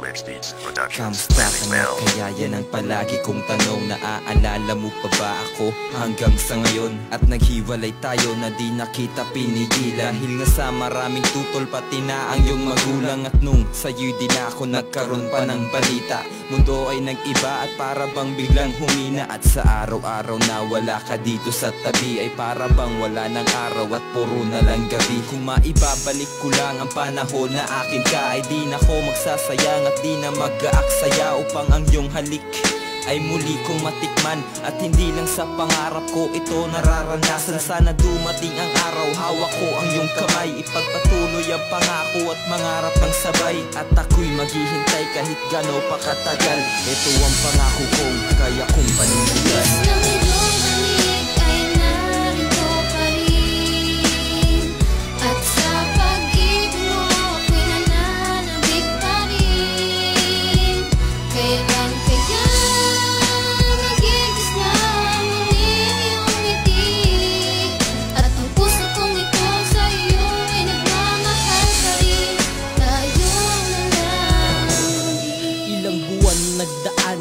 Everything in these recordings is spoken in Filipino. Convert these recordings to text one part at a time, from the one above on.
Glitch Beats Productions. Kamusta ka na kaya yan ang palagi kong tanong. Naaalala mo pa ba ako? Hanggang sa ngayon At naghiwalay tayo na di nakita pinigilan. Dahil nga sa maraming tutol pati na ang iyong magulang. At nung sa'yo'y di na ako nagkaroon pa ng balita Mundo ay nag-iba at para bang biglang humina. At sa araw-araw na wala ka dito sa tabi Ay para bang wala ng araw at puro na lang gabi. Kung maibabalik ko lang ang panahon na akin ka Ay di na ko magsasayang at di na mag-aaksaya Upang ang iyong halik ay muli kong matikman. At hindi lang sa pangarap ko ito nararanasan. Sana dumating ang araw hawak ko ang iyong kamay. Ipagpatuloy ang pangako at mangarap ng sabay. At ako'y maghihintay kahit gano pa katagal. Ito ang pangako kong kaya kong panindigan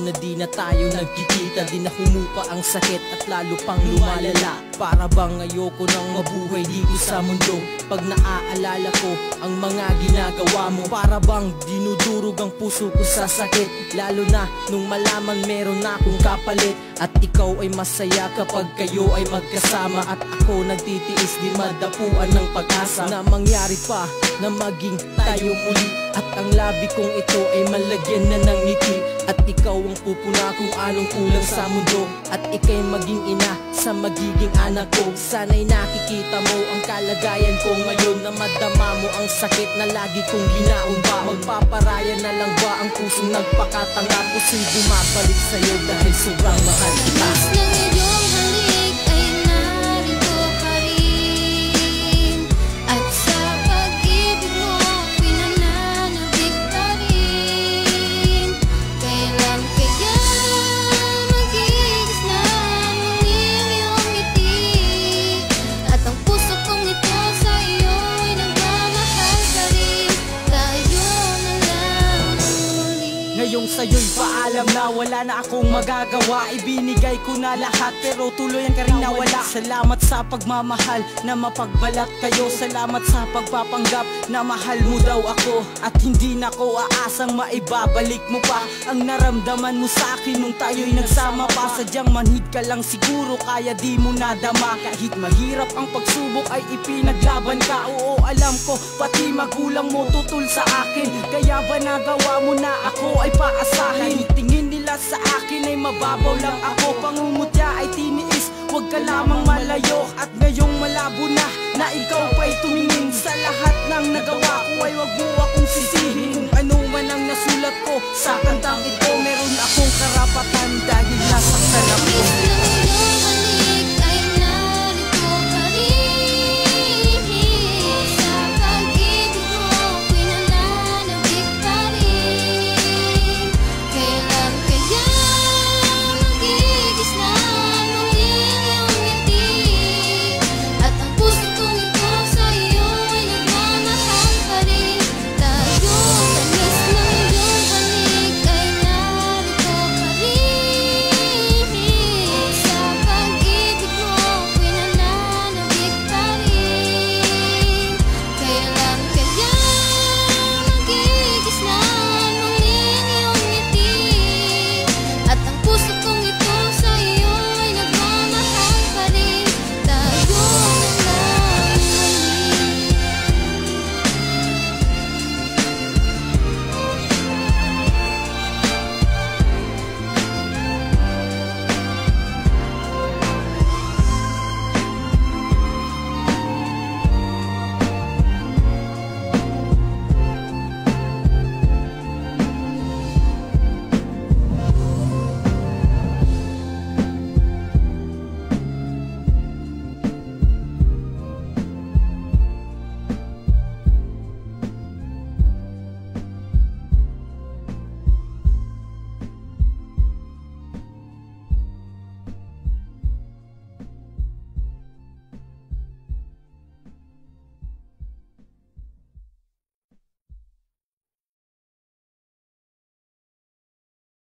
na di na tayo nagkikita. Di na humupa ang sakit at lalo pang lumalala. Para bang ayoko nang mabuhay dito sa mundo? Pag naaalala ko ang mga ginagawa mo Para bang dinudurog ang puso ko sa sakit? Lalo na nung malaman meron akong kapalit At ikaw ay masaya kapag kayo ay magkasama. At ako nagtitiis di madapuan ng pag-asa. Na mangyari pa na maging tayo muli. At ang labi kong ito ay malagyan na ng ngiti. At ikaw ang pupuna kung anong kulang sa mundo. At ikay maging ina sa magiging anak ko. Sana'y nakikita mo ang kalagayan ko ngayon Na madama mo ang sakit na lagi kong ginaon ba Magpaparaya na lang ba ang pusong nagpakatanga Puso'y bumabalik sa'yo dahil sobrang mahal sa'yo'y paalam na wala na akong magagawa. Ibinigay ko na lahat pero tuluyan ka rin nawala. Salamat sa pagmamahal na mapagbalat kayo. Salamat sa pagpapanggap na mahal mo daw ako. At hindi na ko aasang maibabalik mo pa Ang naramdaman mo sa akin nung tayo'y nagsama pa. Sadyang manhid ka lang siguro kaya di mo nadama. Kahit mahirap ang pagsubok ay ipinaglaban ka. Oo alam ko pati magulang mo tutul sa akin. Kaya ba nagawa mo na ako ay paasahin Kahit tingin nila sa akin ay mababaw lang ako. Pangungutya ay tiniis. Huwag ka lamang malayo. At ngayong malabo na Na ikaw pa'y tumingin. Sa lahat ng nagawa ko ay wag mo akong sisihin